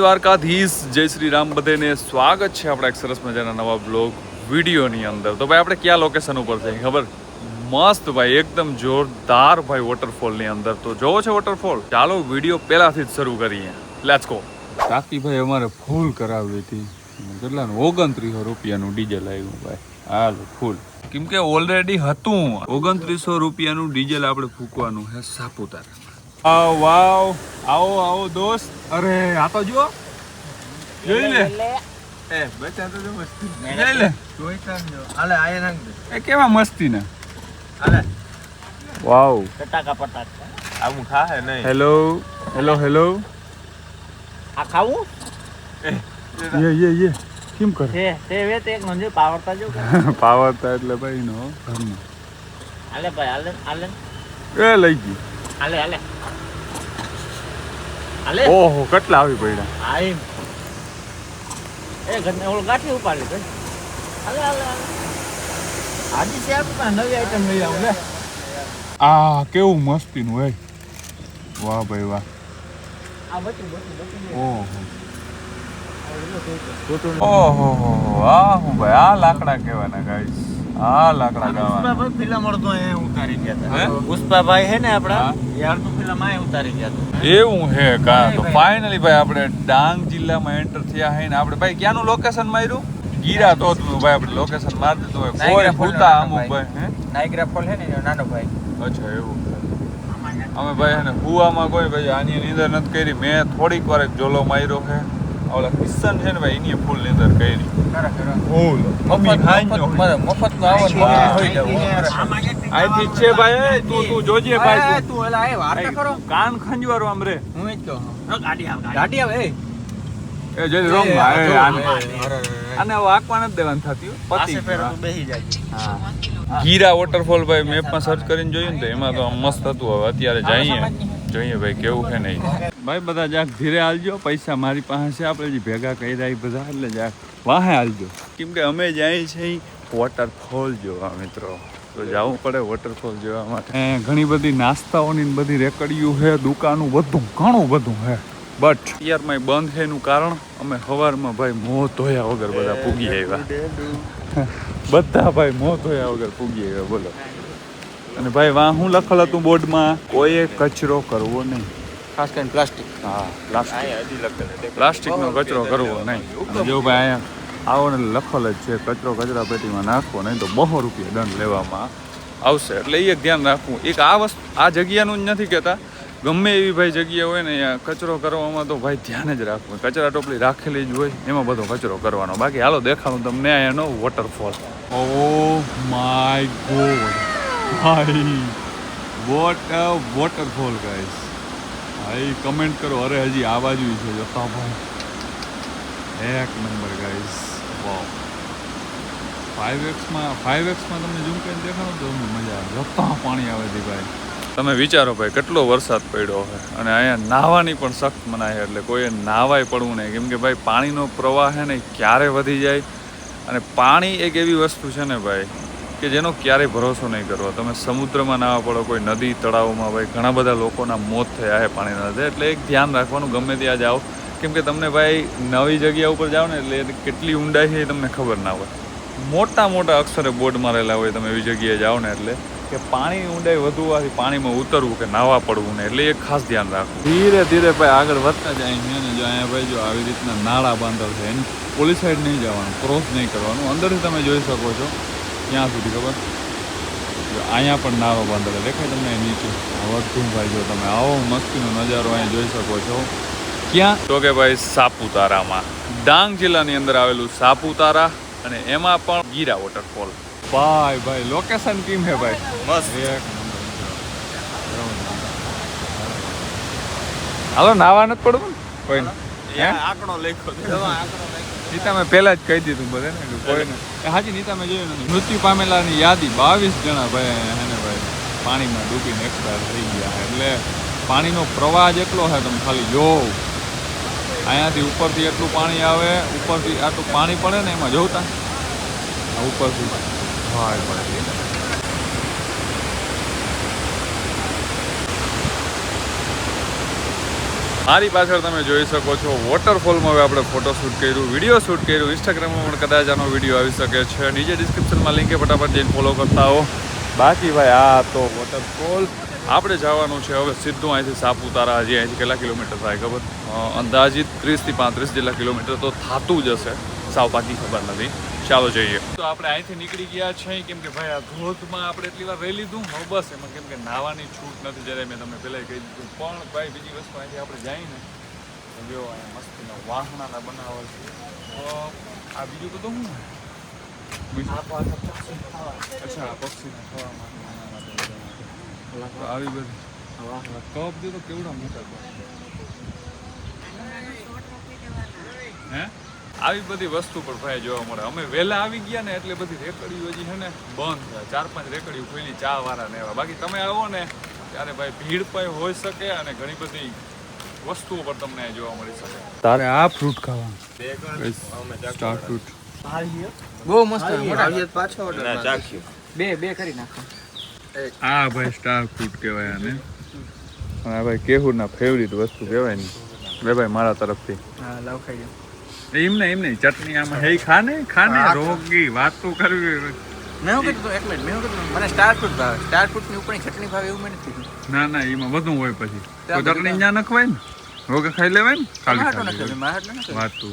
દ્વારકાધીશ જય શ્રી રામ બધાને સ્વાગત છે આપણા એક સરસ મજાના નવા બ્લોગ વિડીયોની અંદર. તો ભાઈ આપણે કયા લોકેશન ઉપર છે? ખબર? મસ્ત ભાઈ, એકદમ જોરદાર ભાઈ વોટરફોલની અંદર. તો જોવો છે વોટરફોલ ચાલો વીડિયો પહેલાથી જ શરૂ કરીએ. લેટ્સ ગો ટાંકી ભાઈ અમારે ફૂલ કરાવી હતી. કેટલાનું? ઓગણત્રીસો રૂપિયાનું ડીઝલ આવ્યું ભાઈ. હાલ, ફૂલ. કેમ કે ઓલરેડી હતું. ઓગણત્રીસો રૂપિયાનું ડીઝલ આપણે ફૂકવાનું છે સાપુતારા. વાવ વાવ આવો આવો દોસ્ત. અરે આ તો જુઓ. જોઈ લે. એ બચા તો જો મસ્તી. જોઈ લે. હાલે આય રંગ એ કેવા મસ્તી ને? હાલે. વાવ. ટટાકા પટાકા. આવું ખાહે નહીં. હેલો હેલો હેલો આ ખાવું? યે યે યે. કેમ કરે? છે તે વે તે એક નંજે પાવરતા જો પાવરતા એટલે ભાઈ નો ઘરનો હાલે ભાઈ હાલે હાલે. એ લઈ ગઈ હાલે હાલે. હાલે? ઓહો કેટલા આવી પડ્યા? આઈ એ ઘરને ઓળ ગાંઠી ઉપાડી ભાઈ હાલે હાલે આજે છે આપણે નવી આઈટમ લઈ આવું લે. આ કેવું મસ્તીનું હે વાહ ભાઈ વાહ. આ બચું બચું ઓહો. ઓહો હો આ હું ભાઈ? આ લાકડા કહેવાના ગાઈસ આ લાકડા ગાવાના. ફિલ્મ અડધો એ ઉતારી ગયા હતા. પુષ્પાભાઈ હે ને આપડા હા. એ ફિલ્મ આ ઉતારી ગયા હતા. એવું હે કા? તો. ફાઇનલી ભાઈ આપણે ડાંગ જિલ્લામાં એન્ટર થયા હે ને આપણે ભાઈ ક્યાંનું લોકેશન માર્યું? ગીરા તો ભાઈ આપણે લોકેશન માર દીધું હોય. કોઈ ભૂતા અમુક ભાઈ હે? નાયગ્રા ફોલ હે ને નાનો ભાઈ. અચ્છા એવું અમે ભાઈ એને હુવામાં કોઈ ભાઈ આની અંદર નથી કરી. મેં થોડીક વાર જોલો માર્યો છે ઓલા કિશન છે ને ભાઈ એની ફૂલ નીંદર કરી. ફૂલ મમ્મી ખાંજો મફત નો આવો ને હા. જાવ અહીંથી છે ભાઈ તું તું જોજે ભાઈ તું. એલા એ વાર્તા કરો. એ કાન ખંજવારો આમ રે. હું જ કહું. ગાડી આવે ગાડી. આવે એ. એ જોઈ રોંગ એ, માં, આને- આંકવા નથી દેવાનું થતી. પતી. બેહી જાય. ગીરા વોટરફોલ ભાઈ મેપમાં સર્ચ કરીને જોયું ને તો એમાં તો આમ મસ્ત હતું. હવે અત્યારે જઈએ. જોઈએ ભાઈ કેવું છે નહીં ભાઈ, બધા જાક ધીરે હાલજો. પૈસા મારી પાસે આપણે જે ભેગા કર્યા એ બધા, એટલે જાક વાહે હાલજો. કેમ કે અમે જાય છે વોટરફોલ જોવા મિત્રો. તો જવું પડે વોટરફોલ જોવા માટે. ઘણી બધી નાસ્તાઓની બધી રેકડીયું છે, દુકાનું બધું, ઘણું બધું છે. બટ અત્યારમાં બંધ છે એનું કારણ, અમે સવારમાં ભાઈ મોં ધોયા વગર બધા પૂગી આવ્યા. બધા ભાઈ મોં ધોયા વગર પૂગી આવ્યા, બોલો. અને ભાઈ, વાહ શું લખેલ હતું બોર્ડમાં, કોઈએ કચરો કરવો નહીં. ખાસ કરીને પ્લાસ્ટિક. હા પ્લાસ્ટિક. હજી પ્લાસ્ટિકનો કચરો કરવો નહીં. જો ભાઈ અહીંયા આવો ને લખેલ જ છે કચરો કચરા પેટીમાં નાખવો નહીં તો બહો રૂપિયા દંડ લેવામાં આવશે. એટલે એ એક ધ્યાન રાખવું. એક આ વસ્તુ આ જગ્યાનું જ નથી કહેતા. ગમે એવી ભાઈ જગ્યા હોય ને અહીંયા કચરો કરવામાં તો ભાઈ ધ્યાન જ રાખવું. કચરા ટોપલી રાખેલી જ હોય એમાં બધો કચરો કરવાનો. બાકી હાલો દેખાડું તમને અહીંયાનો વોટરફોલ ઓ માય ગોડ ભાઈ વોટ વોટરફોલ ગાઈસ ભાઈ કમેન્ટ કરો. અરે, હજી આ બાજુ છે. જતા ભાઈ. એક નંબર ગાઈઝ વાવ ફાઈવ એક્સમાં ફાઈવ એક્સમાં તમને ઝૂમ કરીને દેખાડો તો તમને મજા આવે. જતા પાણી આવે છે ભાઈ. તમે વિચારો ભાઈ, કેટલો વરસાદ પડ્યો છે. અને અહીંયા નાહવાની પણ સખ્ત મનાય એટલે કોઈએ નાહવાય પડવું નહીં. કેમ કે ભાઈ, પાણીનો પ્રવાહ છે ને ક્યારે વધી જાય? અને પાણી એક એવી વસ્તુ છે ને ભાઈ કે જેનો ક્યારેય ભરોસો નહીં કરવો. તમે સમુદ્રમાં નાવા પડો, કોઈ નદી, તળાવમાં ભાઈ ઘણા બધા લોકોના મોત થયા છે પાણીના લીધે એટલે એક ધ્યાન રાખવાનું ગમે ત્યાં જાઓ. કેમ કે તમને ભાઈ નવી જગ્યા ઉપર જાઓ ને એટલે કેટલી ઊંડાઈ છે એ તમને ખબર ના હોય. મોટા મોટા અક્ષરે બોર્ડ મારેલા હોય તમે એવી જગ્યાએ જાઓ ને એટલે કે પાણીની ઊંડાઈ વધુ આથી પાણીમાં ઉતરવું કે નાવા પડવું ને એટલે એ ખાસ ધ્યાન રાખવું. ધીરે ધીરે ભાઈ આગળ વધતા જાય છે ને, જો અહીંયા ભાઈ જો આવી રીતના નાળા બાંધલ છે, એની પોલીસ સાઈડ નહીં જવાનું, ક્રોસ નહીં કરવાનું. અંદરથી તમે જોઈ શકો છો. ક્યાં સુધી ખબર? અહીંયા પણ નારો બાંધે દેખાય તમને નીચે? વધુ ભાઈ જો તમે આવો મસ્તીનો નજારો અહીંયા જોઈ શકો છો. ક્યાં? તો કે ભાઈ સાપુતારામાં. ડાંગ જિલ્લાની અંદર આવેલું સાપુતારા અને એમાં પણ ગીરા વોટરફોલ ભાઈ ભાઈ લોકેશન કેમ હે ભાઈ? મસ્ત. એક હાલો નાવા નથી પડવું કોઈ આંકડો લખ્યો નીતા મેં પહેલા જ કહી દીધું બધે ને કોઈને. હાજી નીતા મેં જોયું નથી મૃત્યુ પામેલાની યાદી બાવીસ જણા ભાઈ હેને ભાઈ પાણીમાં ડૂબીને એક્સપાયર થઈ ગયા એટલે પાણીનો પ્રવાહ એટલો છે તમે ખાલી જોવો અહીંયાથી ઉપરથી એટલું પાણી આવે ઉપરથી આટલું પાણી પડે ને એમાં જોતા. ઉપરથી. ભાઈ ભાઈ મારી પાછળ તમે જોઈ શકો છો વોટરફોલમાં હવે આપણે ફોટોશૂટ કર્યું વીડિયો શૂટ કર્યું. ઇન્સ્ટાગ્રામમાં પણ કદાચ આનો વીડિયો આવી શકે છે. નીચે ડિસ્ક્રિપ્શનમાં લિંક ફટાફટ જઈને ફોલો કરતા હો. બાકી ભાઈ, આ તો વોટરફોલ આપણે જવાનું છે હવે સીધું અહીંથી સાપુતારા, હજી અહીંથી કેટલા કિલોમીટર થાય ખબર? અંદાજિત ત્રીસથી પાંત્રીસ જેટલા કિલોમીટર તો થતું જ હશે. સાવ પાકી ખબર નથી. ચાલો જઈએ. તો આપણે અહીંથી નીકળી ગયા છે કેમ કે ભાઈ આ ધોધમાં આપણે એટલી વાર રહી લીધું. હવે બસ એમાં કેમ કે નાવાની છૂટ નથી જ્યારે મેં તમને પહેલાં કહી દીધું. પણ ભાઈ બીજી વસ્તુ અહીંથી આપણે જઈએ ને તો જો અહીંયા મસ્તીના વાહણાના બનાવે છે. તો આ બીજું તો શું અચ્છા આ પક્ષીના ખાવા માટે આવી બધી. કપ દે તો કેવડા મોટા હે? આવી બધી વસ્તુ પણ ભાઈ જોવા મળે. અમે વહેલા આવી ગયા ને એટલે બધી રેકડીઓ જે છે ને બંધ થાય ચાર પાંચ રેકડીઓ ખુલી ચા વાળા ને એવા. બાકી તમે આવો ને ત્યારે ભાઈ ભીડ પણ હોઈ શકે અને ઘણી બધી વસ્તુઓ પણ તમને જોવા મળી શકે. તારે આ ફ્રૂટ ખાવાનું. સ્ટાર ફ્રૂટ બહુ મસ્ત પાછો ઓર્ડર ના, બે બે કરી નાખો. આ ભાઈ સ્ટાર ફ્રૂટ કહેવાય આને. આ ભાઈ કેહુરના ફેવરિટ વસ્તુ કહેવાય ને બે ભાઈ મારા તરફથી. હા લાવ ખાઈ લો એમને એમને ચટણી આમાં હે ખાને ખાને રોગી વાત તો કરવી મેં શું કીધું એક મિનિટ મેં કીધું? મને સ્ટાર ફ્રૂટ ભાવે. સ્ટાર ફ્રૂટની ઉપરની ચટણી ભાવે એવું મને કીધું. ના ના એમાં વધુ હોય પછી. તો ચટણી ત્યાં નખવાય ને રોગે ખાઈ લેવાય ને ખાલી વાત તો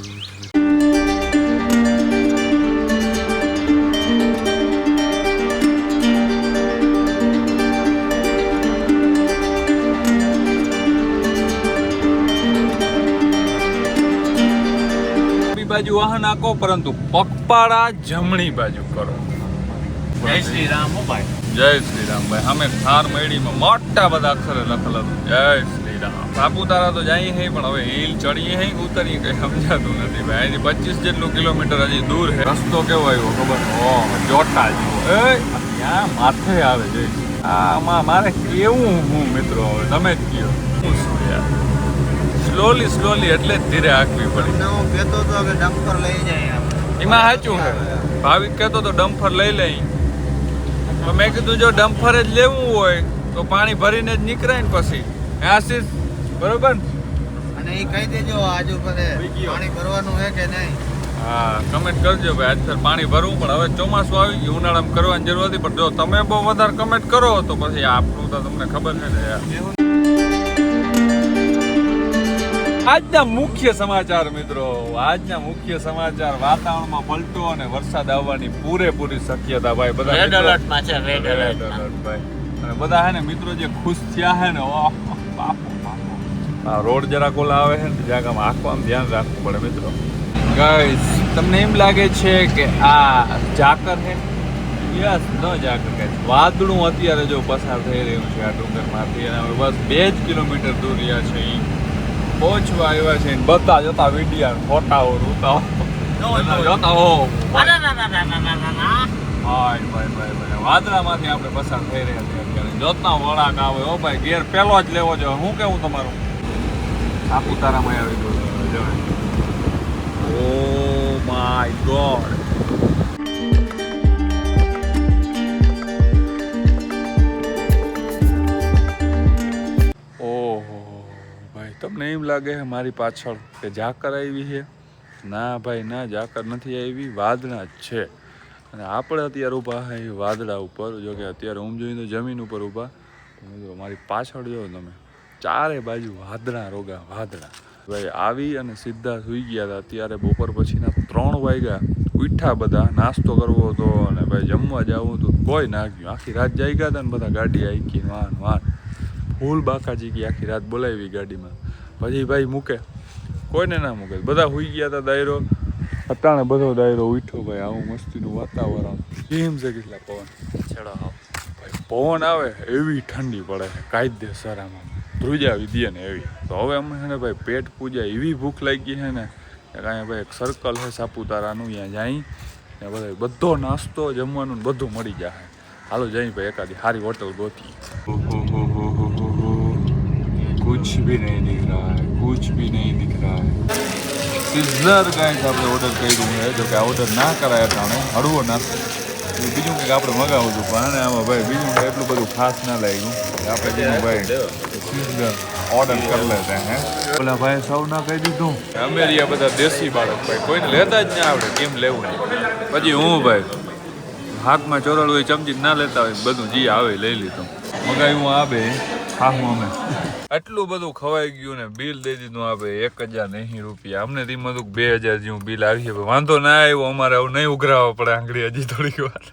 બાજુ વાહન આંકો પરંતુ પગપાળા જમણી બાજુ કરો. જય શ્રી રામ ભાઈ. જય શ્રી રામ ભાઈ. અમે થાર મેળીમાં મોટા બધા અક્ષરે લખેલા જય શ્રી રામ સાપુતારા તો જઈએ હે પણ હવે હિલ ચડીએ હે ઉતરીએ કઈ સમજાતું નથી ભાઈ. હજી પચીસ જેટલું કિલોમીટર હજી દૂર છે રસ્તો કેવો આવ્યો ખબર? ઓ જોટા જેવો. એ ત્યાં માથે આવે જય આમાં મારે કેવું હું મિત્રો? હવે તમે જ કયો. હું સ્લોલી સ્લોલી એટલે જ ધીરે હાંકવી પડી. હું કહેતો હતો કે ડમ્પર લઈ જાય એમાં. સાચું છે. ભાવિક કહેતો તો ડમ્ફર લઈ લઈ તો મેં કીધું જો ડમ્ફર જ લેવું હોય તો પાણી ભરીને જ નીકળાય ને પછી. આશીષ? બરોબર અને એ કહી દેજો આજુ બધે પાણી ભરવાનું હે કે નહીં? હા કમેન્ટ કરજો ભાઈ આજસર પાણી ભરવું પણ હવે ચોમાસું આવી ગયું ઉનાળામાં કરવાની જરૂર હતી પણ જો તમે બહુ વધારે કમેન્ટ કરો તો પછી આપણું તો તમને ખબર છે ને યાર. આજના મુખ્ય સમાચાર મિત્રો આજના મુખ્ય સમાચાર વાતાવરણમાં પલટો અને વરસાદ આવવાની પૂરેપૂરી શક્યતા ભાઈ. બધા રેડ એલર્ટમાં છે રેડ એલર્ટ ભાઈ. અને બધા હે ને મિત્રો જે ખુશ થયા હે ને. આ રોડ જરાક ઓલા આવે છે ને જ્યાં આમ આંખમાં ધ્યાન રાખવું પડે મિત્રો. ગાઈસ તમને એમ લાગે છે કે આ ઝાકર હે યસ ન ઝાકર ગાઈસ વાદળું અત્યારે જો પસાર થઈ રહ્યું છે આ ડુંગરમાંથી અને હવે બસ બે જ કિલોમીટર દૂર રહ્યા છે પહોંચવા આવ્યા છે બધા જતા વિડિયા ફોટાઓ રૂતાઓ જતા હો. હાય ભાઈ ભાઈ ભાઈ. વાદળામાંથી આપણે પસાર થઈ રહ્યા છીએ અત્યારે. જોતા વળાક આવે. ઓ ભાઈ ગેર પહેલો જ લેવો જોઈએ. હું કેવું તમારું? સાપુતારામાં આવી ગયો ઓ માય ગોડ. તમને એમ લાગે છે મારી પાછળ કે ઝાકર આવી છે? ના ભાઈ, ના ઝાકર નથી આવી, વાદળા જ છે. અને આપણે અત્યારે ઊભા છે એ વાદળા ઉપર. જો કે અત્યારે હું જોઈએ તો જમીન ઉપર ઊભા. મારી પાછળ જો તમે. ચારે બાજુ વાદળા રોગા, વાદળા. ભાઈ, આવી અને સીધા સૂઈ ગયા હતા. અત્યારે બપોર પછીના ત્રણ વાગ્યા. ઉઠ્યા બધા, નાસ્તો કરવો હતો અને ભાઈ જમવા જવું હતું. કોઈ ના ગયું આખી રાત જાગ્યા હતા ને બધા ગાડી આઈકી વાન વાન. ફૂલ બાકાજી ગઈ આખી રાત બોલાવી ગાડીમાં. પછી ભાઈ મૂકે. કોઈને ના મૂકે. બધા હુઈ ગયા હતા દાયરો અટાણે બધો દાયરો ઉઠ્યો ભાઈ. આવું મસ્તીનું વાતાવરણ. કેમ છે કેટલા પવન? છેડો ભાઈ પવન આવે એવી ઠંડી પડે છે. કાયદેસર આમાં ધ્રુજા વિધીએ ને એવી. તો હવે અમે છે ને ભાઈ પેટ પૂજા એવી ભૂખ લાગી છે ને કાંઈ ભાઈ એક સર્કલ છે સાપુતારાનું ત્યાં જાય. ને બધા બધો નાસ્તો જમવાનું ને બધું મળી જાય. હાલો જઈ ભાઈ એકાદી સારી હોટલ ગોતી. कुछ भी नहीं दिख रहा है कुछ भी नहीं दिख रहा है સિઝલર ગાઈસ આપણે ઓર્ડર કર્યું છે જો કે આ ઓર્ડર ના કરાય અટાણે હળવો નાસ્તો એ બીજું કંઈક આપણે મગાવું હતું પણ આને આમાં ભાઈ બીજું કંઈ એટલું બધું ખાસ ના લાગ્યું આપણે જેનું ભાઈ સિઝલર ઓર્ડર કરી લેતે હે ઓલા ભાઈ સૌ ના કહી દીધું અમે રહ્યા બધા દેશી બાળક ભાઈ કોઈને લેતા જ ના આવડે કેમ લેવું પછી હું ભાઈ હાથમાં ચોરલ હોય ચમચી ના લેતા હોય બધું જી આવે લઈ લીધું મગાવ્યું આવે હા હું અમે. આટલું બધું ખવાઈ ગયું ને બિલ દઈ દીધું આપે એક હજાર નહીં રૂપિયા. અમને તેમ હતું બે હજાર જેવું બિલ આવી છે. વાંધો ના આવ્યો અમારે આવું નહીં ઉઘરાવવા પડે આંગળી હજી થોડીક વાર.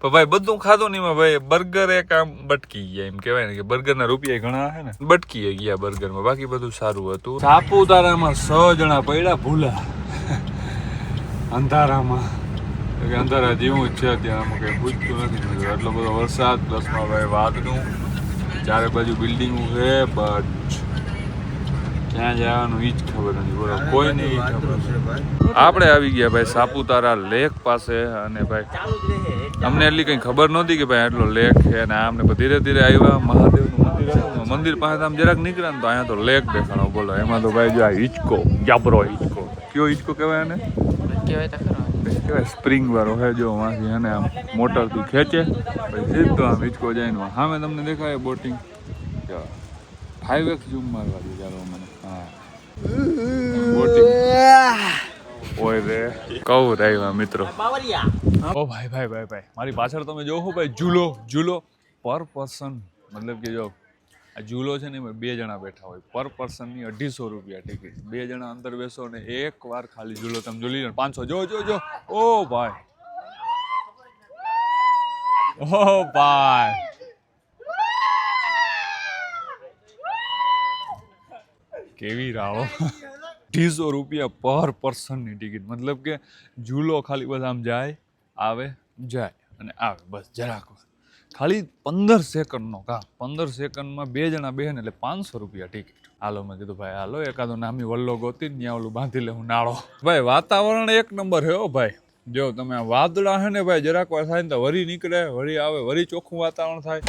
પણ ભાઈ બધું ખાધું નહીં ભાઈ બર્ગર એક આમ બટકી ગયા એમ કહેવાય ને કે બર્ગરના રૂપિયા ઘણા હે ને. બટકી ગયા બર્ગરમાં. બાકી બધું સારું હતું. સાપુતારામાં સ જણા પડ્યા ભૂલા. અંધારામાં. અંધારા જેવું જ છે ત્યાં કંઈ પૂછતું નથી. એટલો બધો વરસાદ પ્લસમાં ભાઈ વાદળું ચારે બાજુ બિલ્ડિંગો છે બટ ક્યાં જવાનું એ જ ખબર નથી બોલો કોઈ નહીં ખબર. આપણે આવી ગયા ભાઈ સાપુતારા લેક પાસે અને ભાઈ અમને એટલી કંઈ ખબર નહોતી કે ભાઈ આટલો લેક છે અને આમને ધીરે ધીરે આવ્યા મહાદેવનું મંદિર મંદિર પાસે આમ જરાક નીકળ્યા ને તો અહીંયા તો લેક દેખાણો બોલો એમાં તો ભાઈ જો આ હિચકો જાબરો હિચકો. કયો હિચકો કહેવાય એને કહેવાય તો ખરો. કહેવાય સ્પ્રિંગ વાળો હે જો વાંથી અને આમ મોટરથી ખેંચે. પછી સીધો આમ હિચકો જાય ને સામે તમને દેખાય બોટિંગ ફાઈવ એક્સ ઝૂમ મારવા દે ચાલો મને. હા. બોટિંગ ઓય રે. કહું રહ્યા મિત્રો. ઓ ભાઈ ભાઈ ભાઈ ભાઈ. મારી પાછળ તમે જોવો ભાઈ, ઝૂલો ઝૂલો. પર પર્સન મતલબ કે જો આ ઝૂલો છે ને બે જણા બેઠા હોય. પર પર્સનની અઢીસો રૂપિયા ટિકિટ બે જણા અંદર બેસો ને એક વાર ખાલી ઝૂલો. તમે ઝૂલી લો પાંચસો. જો જો જો. ઓ, ભાઈ. ઓ, ભાઈ. કેવી રાહો. અઢીસો રૂપિયા પર પર્સનની ટિકિટ મતલબ કે ઝૂલો ખાલી બસ આમ જાય, આવે, જાય અને આવે. બસ જરાક. ખાલી પંદર સેકન્ડનો કામ પંદર સેકન્ડમાં બે જણા બે એટલે પાંચસો રૂપિયા ટિકિટ હાલો મેં કીધું ભાઈ હાલો એકાદો નામી વલ્લો ગોતી ત્યાં ઓલું બાંધી લે હું નાળો. ભાઈ વાતાવરણ એક નંબર હે ભાઈ. જો તમે વાદળા હે ને ભાઈ જરાક વાર થાય ને તો વરી નીકળે વરી આવે વરી ચોખ્ખું વાતાવરણ થાય.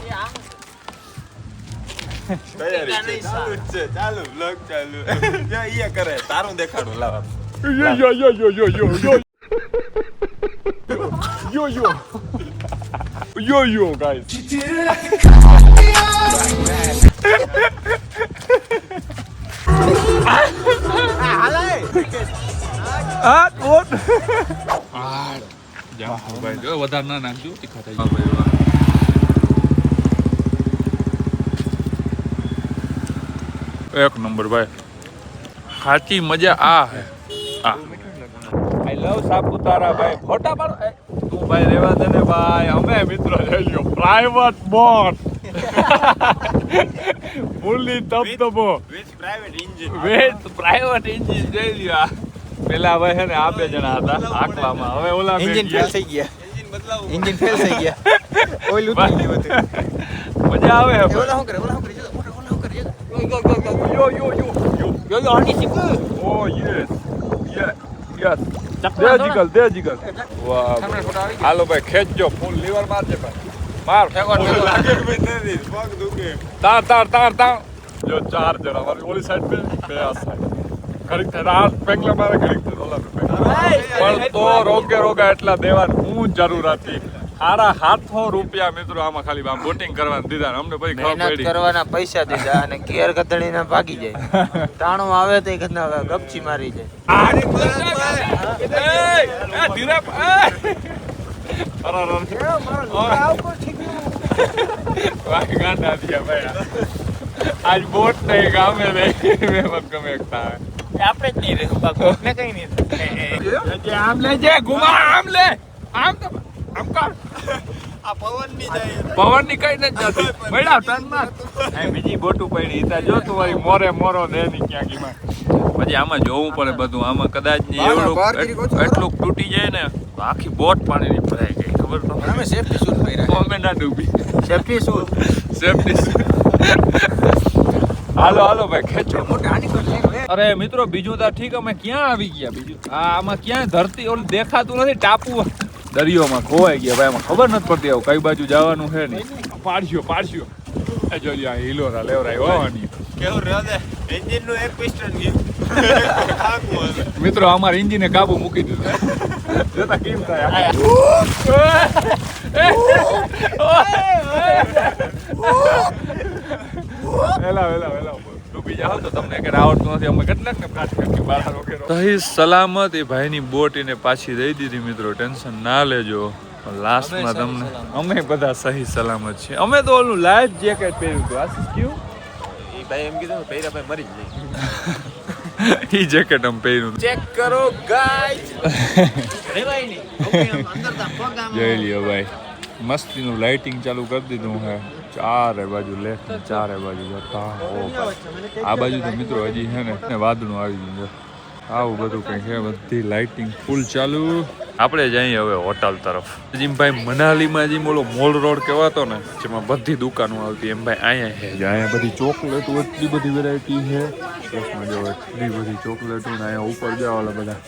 ચાલુ છે ચાલુ બ્લોગ ચાલુ. જો અહીંયા કરે તારું દેખાડું લાવા yo. Yo, guys. આ what? આ જા ભાઈ જો વધારે ના નાખજો તીખા થઈ જાય એક નંબર ભાઈ સાચી મજા આ હે આ આઈ લવ સાપુતારા ભાઈ ફોટા પાડો તું ભાઈ રેવા દે ને ભાઈ. અમે મિત્રો જઈ લ્યો પ્રાઇવેટ બોટ ફૂલી તબતબો with private engine with private engine જઈ લ્યો. પેલા ભાઈ છે ને આ બે જણા હતા આકલામાં હવે ઓલા એન્જિન ગયા. ફેલ થઈ ગયા. એન્જિન બદલાવું. એન્જિન ફેલ થઈ ગયા. ઓઇલ ઉતરી ગયું હતું મજા આવે હે એ ભાઈ. ઓલા હું કરે? ઓલા હું કરે? જો, ઓલા ઓલા શું કરે? જો. યો યો યો યો યો યો યો યો યો યો યો yes. દે જીગલ, દે જીગલ. વાહ. હાલો ભાઈ ખેંચજો ફૂલ લીવર મારજે ભાઈ. માર. લાગે કે ભાઈ પગ દુખે. તાર તાર તાર તાર જો ચાર જણા મારી ઓલી સાઈડ પે બે આ સાઈડ ઘડીક થાય હાથ પેકલા મારે ઘડીક થાય ઓલા પણ તો રોગે રોગા એટલા દેવાનું હું જરૂર હતી. સારા હાથો રૂપિયા મિત્રો આમાં ખાલી આમ બોટિંગ કરવાનું દીધા અમને પછી ખબર પડી. કરવાના પૈસા દીધા અને ઘેર ગધડીને ભાગી જાય. ટાણું આવે તો ઘરના ગપચી મારી જાય. આરે એ, એ, ધીરે એ. અરે, અરે, ભાઈ ગાંડા થયા ભાઈ. આજ બોટ નહીં ગામે નહીં મેં ગમે આપણે જ નહીં બાકી કઈ નહીં આમ આમ લેજે ગુમા આમ લે. આમ તો કર પવનની જાય કઈ નથી જતી મળ્યા તનમાં બીજી બોટું પડી. ઈતા જો તું મોરે મોરો દે ની ક્યાંક પછી આમાં જોવું પડે બધું. આમાં કદાચ એવડું એટલું તૂટી જાય ને તો આખી બોટ પાણીની ભરાઈ ગઈ. ખબર તો અમે સેફટી શૂટ પહેર્યા અમે ના ડૂબી. સેફટી શૂટ સેફટી હાલો હાલો ભાઈ ખેંચો. મોટા આની પર લઈને અરે મિત્રો બીજું તો ઠીક અમે ક્યાં આવી ગયા? બીજું આ આમાં ક્યાં ધરતી ઓલું દેખાતું નથી ટાપુ દરિયોમાં ખોવાઈ ગયા ભાઈ એમાં ખબર નથી પડતી આવું કઈ બાજુ જવાનું છે નહીં પાડ્યો પાડ્યો એ આ હિલોરા લેવરાય હોવાની કેવું રહ્યો એન્જિનનું એક પિસ્ટન ગયું મિત્રો અમારે એન્જિને કાબુ મૂકી દીધું જોતા કેમ થાય વેલા વેલા વેલા બીજા હો તો તમને કે આવડતું નથી. અમે કેટલાક ને બહાર રોકેરો સહી સલામત એ ભાઈની બોટ એને પાછી દઈ દીધી મિત્રો. ટેન્શન ના લેજો. લાસ્ટમાં તમને અમે બધા સહી સલામત છીએ. અમે તો ઓલું લાઈફ જેકેટ પહેર્યું હતું આશીષ કયું? એ ભાઈ એમ કીધું પહેર્યા ભાઈ મરી જ જાય ઈ જેકેટ અમે પહેર્યું ચેક કરો ગાઈસ જોઈ લ્યો ભાઈ. મસ્તીનું લાઇટિંગ ચાલુ કરી દીધું હે. ચારે બાજુ લેફ્ટ ચારે બાજુ જતા. આ બાજુ તો મિત્રો હજી છે ને વાદળું આવી છે. આવું બધું કંઈ છે, બધી લાઇટિંગ ફૂલ ચાલુ. આપણે જઈએ હવે હોટલ તરફ. જેમ ભાઈ મનાલીમાં જેમ મોલો મોલ રોડ કહેવાતો ને, જેમાં બધી દુકાનો આવતી. એમ ભાઈ અહીંયા છે અહીંયા બધી ચોકલેટો એટલી બધી વેરાયટી છે. પ્લસમાં જો એટલી બધી ચોકલેટો ને, અહીંયા ઉપર ઓલા બધા.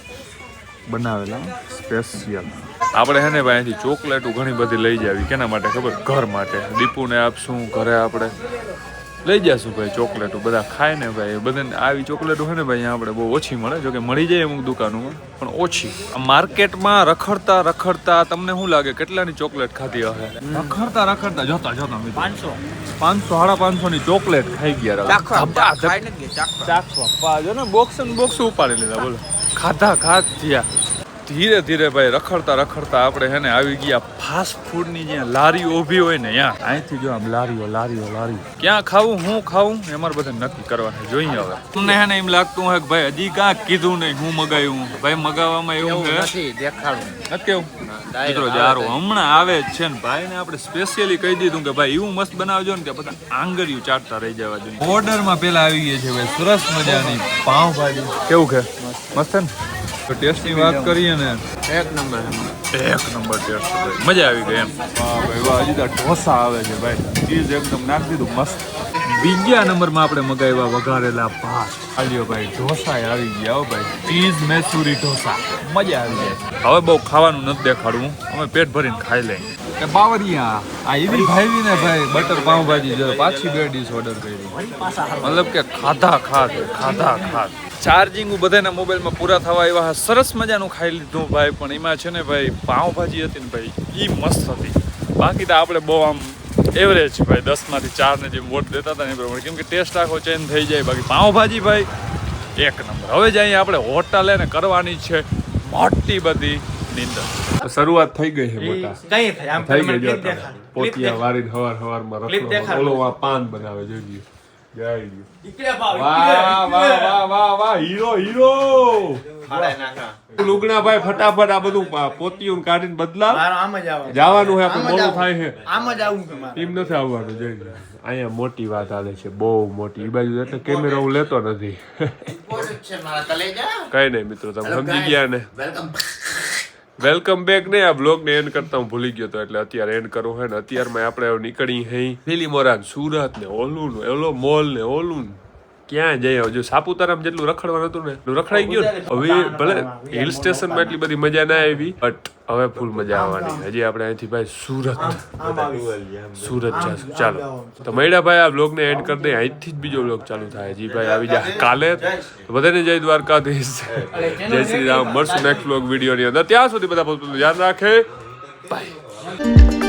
બનાવેલા સ્પેશિયલ. આપણે હે ને ભાઈ અહીંથી ચોકલેટો ઘણી બધી લઈ જાવી. કેના માટે ખબર? ઘર માટે. દીપુને આપશું ઘરે આપણે લઈ જશું ભાઈ ચોકલેટો. બધા ખાય ને ભાઈ. બધાને આવી ચોકલેટો છે ને ભાઈ અહીંયા આપણે બહુ ઓછી મળે. જો કે મળી જાય અમુક દુકાનોમાં પણ ઓછી. આ માર્કેટમાં રખડતા રખડતા તમને શું લાગે? કેટલાની ચોકલેટ ખાધી હશે? રખડતા રખડતા? જોતા જોતા પાંચસો. પાંચસો સાડા પાંચસો ની ચોકલેટ ખાઈ ગયા. બોક્સ ને બોક્સ ઉપાડી લીધા બોલો. ખાધા ખાધ થયા. ધીરે ધીરે ભાઈ રખડતા રખડતા આપણે હે ને આવી ગયા ફાસ્ટ ફૂડની જ્યાં લારીઓ ઊભી હોય ને ત્યાં. અહીંથી જો આમ લારીઓ લારીઓ લારીઓ. ક્યાં ખાવું હું ખાવું એ મારે બધા નક્કી કરવાનું જોઈએ હવે. તમને હે ને એમ લાગતું હોય કે ભાઈ હજી કાંઈક કીધું નહીં હું મગાવ્યું ભાઈ મગાવવામાં એવું નથી દેખાડું. નથી કેવું? મિત્રો જારો હમણાં આવે જ છે ને ભાઈને આપણે સ્પેશિયલી કહી દીધું કે ભાઈ એવું મસ્ત બનાવજો ને કે બધા આંગળીઓ ચાટતા રહી જવા જોઈએ. ઓર્ડરમાં પેલા આવી ગયા છે ભાઈ સરસ મજાની ભાજી કેવું કે મસ્ત છે ને? તો ટેસ્ટની વાત કરીએ ને. એક નંબર એક નંબર ટેસ્ટ ભાઈ મજા આવી ગઈ એમ. વાહ ભાઈ વાહ હજી તો ઢોસા આવે છે ભાઈ. ચીઝ એકદમ નાખી દીધું મસ્ત. બીજા નંબરમાં આપણે મગાવ્યા વઘારેલા ભાત. આલ્યો ભાઈ ઢોસા આવી ગયા હો ભાઈ. ચીઝ મેસુરી ઢોસા. મજા આવી જાય હવે બહુ ખાવાનું નથી દેખાડવું. અમે પેટ ભરીને ખાઈ લઈએ. કે બાવરિયા. આ એવી ભાવી ને ભાઈ બટર પાઉંભાજી જો પાછી બે ડીશ ઓર્ડર કરી. મતલબ કે ખાધા ખાધ ખાધા ખાધ. ચાર્જિંગ બધાના મોબાઈલમાં પૂરા થવા એવા સરસ મજાનું ખાઈ લીધું ભાઈ, પણ એમાં છે ને ભાઈ, પાઉંભાજી હતી ને ભાઈ એ મસ્ત હતી. બાકી તો આપણે બહુ આમ એવરેજ ભાઈ, દસમાંથી ચારને જેમ વોટ દેતા હતા ને એ પ્રમાણે. કેમ કે ટેસ્ટ આખો ચેન્જ થઈ જાય. બાકી પાઉંભાજી ભાઈ, એક નંબર. હવે જ અહીંયા આપણે હોટલે ને કરવાની છે. મોટી બધી શરૂઆત થઈ ગઈ છે કઈ થાય આમ થઈ ગઈ પોતિયા. વારી હવાર હવારમાં માં રખડો ઓલો આ પાન બનાવે જોઈ લ્યો. જય લ્યો. ઈકડે પાવ, વાહ ઈકડે, વાહ ઈકડે. વાહ વાહ વાહ હીરો હીરો. હાડાય નાખા. લુગણા ભાઈ ફટાફટ આ બધું પોતિયું કાઢીને બદલા મારો આમ જ જવાનું છે આપણે મોડું થાય છે આમ જ આવું કે મારે. એમ નથી આવવાનું જોઈ અહીંયા મોટી વાત આવે છે બહુ મોટી. એ બાજુ એટલે કેમેરા હું લેતો નથી. છે મારા કલેજા. કઈ નઈ મિત્રો તમે સમજી ગયા ને? વેલકમ બેક ને આ બ્લોગ ને એન્ડ કરતા હું ભૂલી ગયો તો એટલે અત્યારે એન્ડ કરો હોય ને, અત્યારમાં આપણે નીકળી નીકળી લીલી મોરા સુરત ને ઓલું ને ઓલો મોલ ને ઓલું ક્યાં જઈએ હજુ સાપુતારામ જેટલું રખડવાનું હતું ને રખડાઈ ગયું હવે ભલે હિલ સ્ટેશનમાં એટલી બધી મજા ના આવી બટ હવે ફૂલ મજા આવવાની. હજી આપણે અહીંથી ભાઈ સુરત. સુરત જશું. ચાલો. તો મૈડા ભાઈ આ બ્લોગ ને એન્ડ કરી દે. અહીંથી જ બીજો બ્લોગ ચાલુ થાય. જી ભાઈ આવી જાય કાલે બધાને જય દ્વારકાધીશ. જય શ્રી રામ. મળશું નેક્સ્ટ બ્લોગ વીડિયો ની અંદર. ત્યાં સુધી બધા પોતાનું ધ્યાન રાખે. બાય